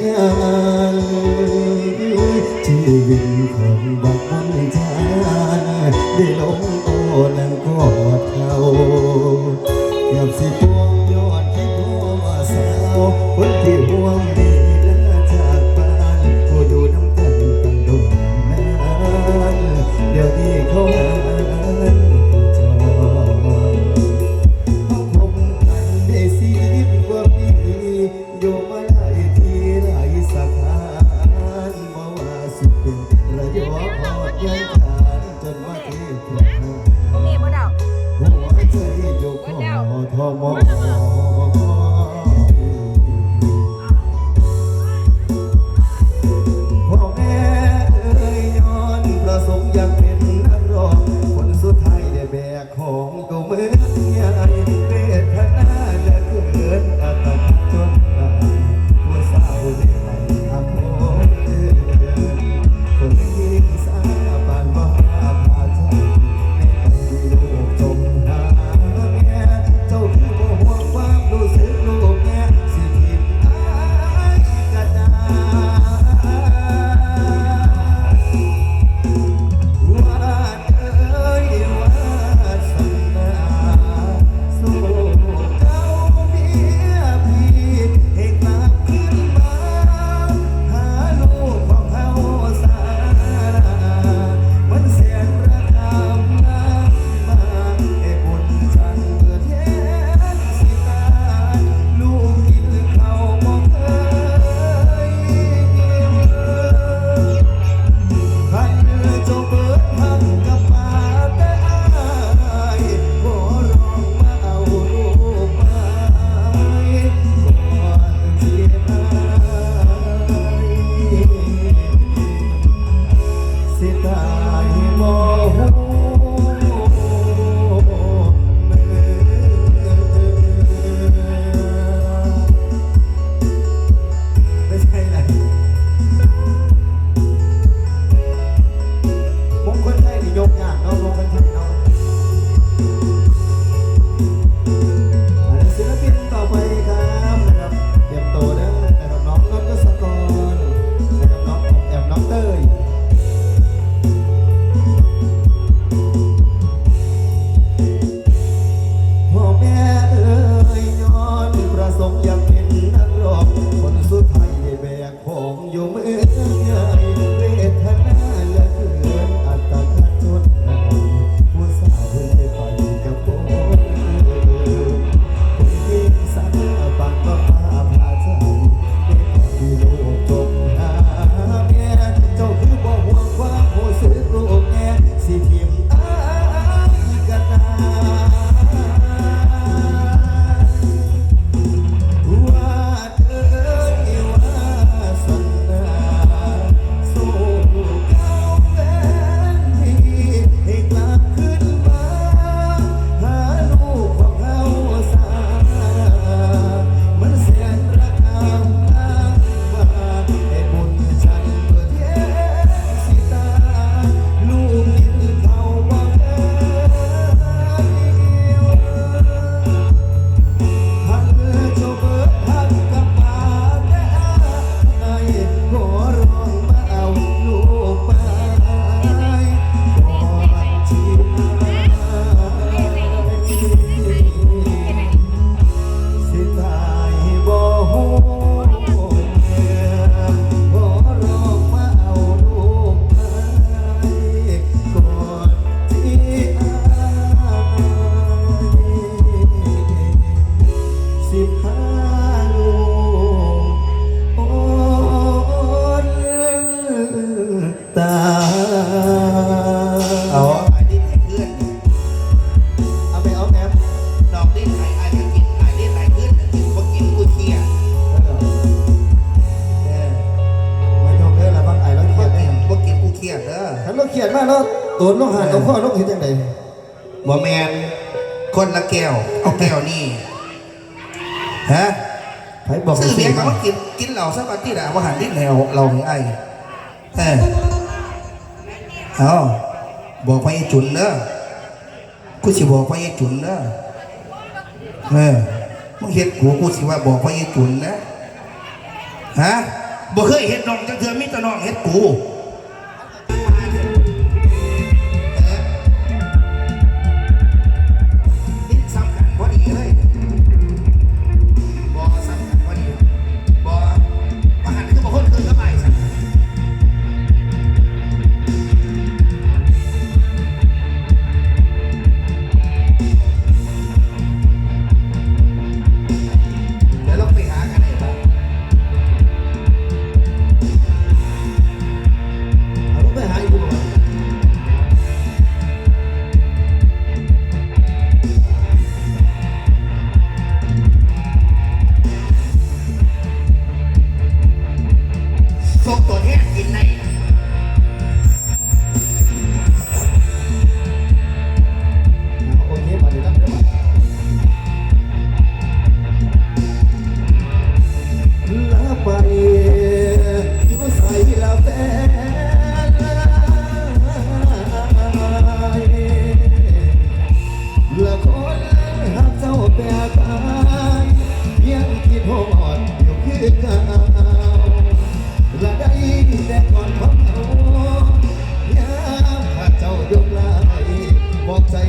Yeah. โดวน้องหาตัวข้อน้องเห็นจังไดบ่แมนคนละแก้วเอาแก้วนี่ฮะไผบอกซื้อเบียร์เขากินกินเหล้าสัก่อนที่ละว่าหันดิ้นแหวเราไอ้เออเอาบอกไปจุนเนอะกูสิบอกไปจุนเนอะเออมึงเห็ดกูกูสิว่าบอกไปจุนนะฮะบ่เคยเห็ดน้องจังเธอมิตรน้องเห็ดกู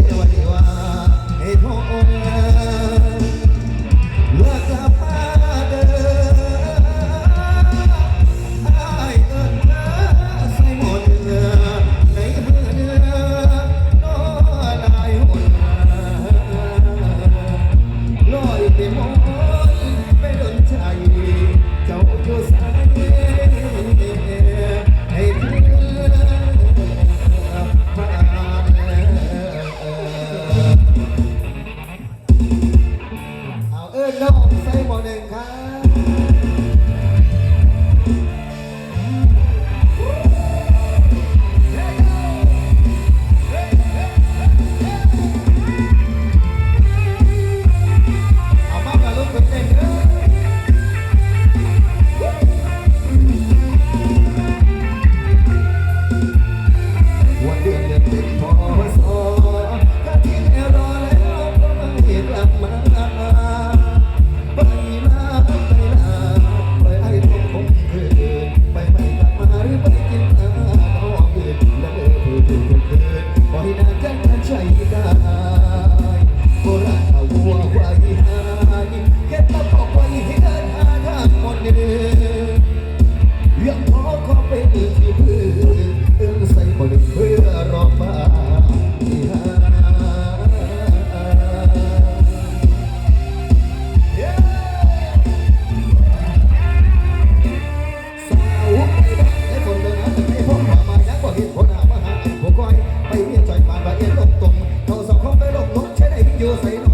บอกใจไว้ว่า ง